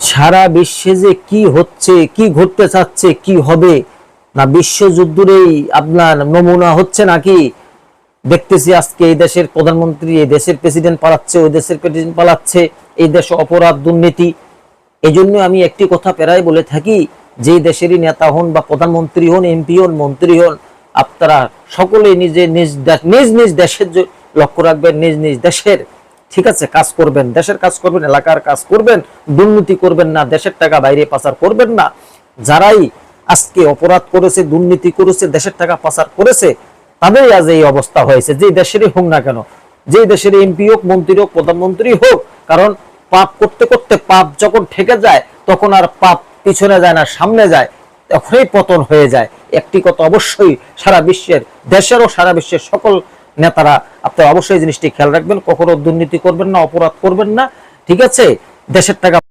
সারা বিশ্বে যে কি হচ্ছে, কি ঘটতে চাচ্ছে, কি হবে, না বিশ্বযুদ্ধেরই আপনার নমুনা হচ্ছে নাকি? দেখতেছি আজকে এই দেশের প্রধানমন্ত্রী, এই দেশের প্রেসিডেন্ট পালাচ্ছে, ওই দেশের প্রেসিডেন্ট পালাচ্ছে, এই দেশে অপরাধ, দুর্নীতি। এই জন্য আমি একটি কথা প্রায় বলে থাকি যে দেশেরই নেতা হন বা প্রধানমন্ত্রী হন এমপি হন, মন্ত্রী হন, আপনারা সকলে নিজে নিজ নিজ নিজ দেশের লক্ষ্য রাখবেন, নিজ নিজ দেশের ঠিক আছে, কাজ করবেন, দেশের কাজ করবেন, এলাকার কাজ করবেন, দুর্নীতি করবেন না, দেশের টাকা বাইরে পাচার করবেন না। যারাই আজকে অপরাধ করেছে, দুর্নীতি করেছে, দেশের টাকা পাচার করেছে, তাদেরই আজ এই অবস্থা হয়েছে যে দেশেরই হোক না কেন। যে দেশের এমপি হোক, মন্ত্রী হোক, প্রধানমন্ত্রী হোক, কারণ পাপ করতে করতে পাপ যখন ঠেকে যায়, তখন আর পাপ পিছনে যায় না, সামনে যায়, তখনই পতন হয়ে যায়। একটি কথা অবশ্যই, সারা বিশ্বের, দেশেরও সারা বিশ্বের সকল নেতারা আপনারা অবশ্যই জিনিসটি খেয়াল রাখবেন, কখনো দুর্নীতি করবেন না, অপরাধ করবেন না, ঠিক আছে? দেশের টাকা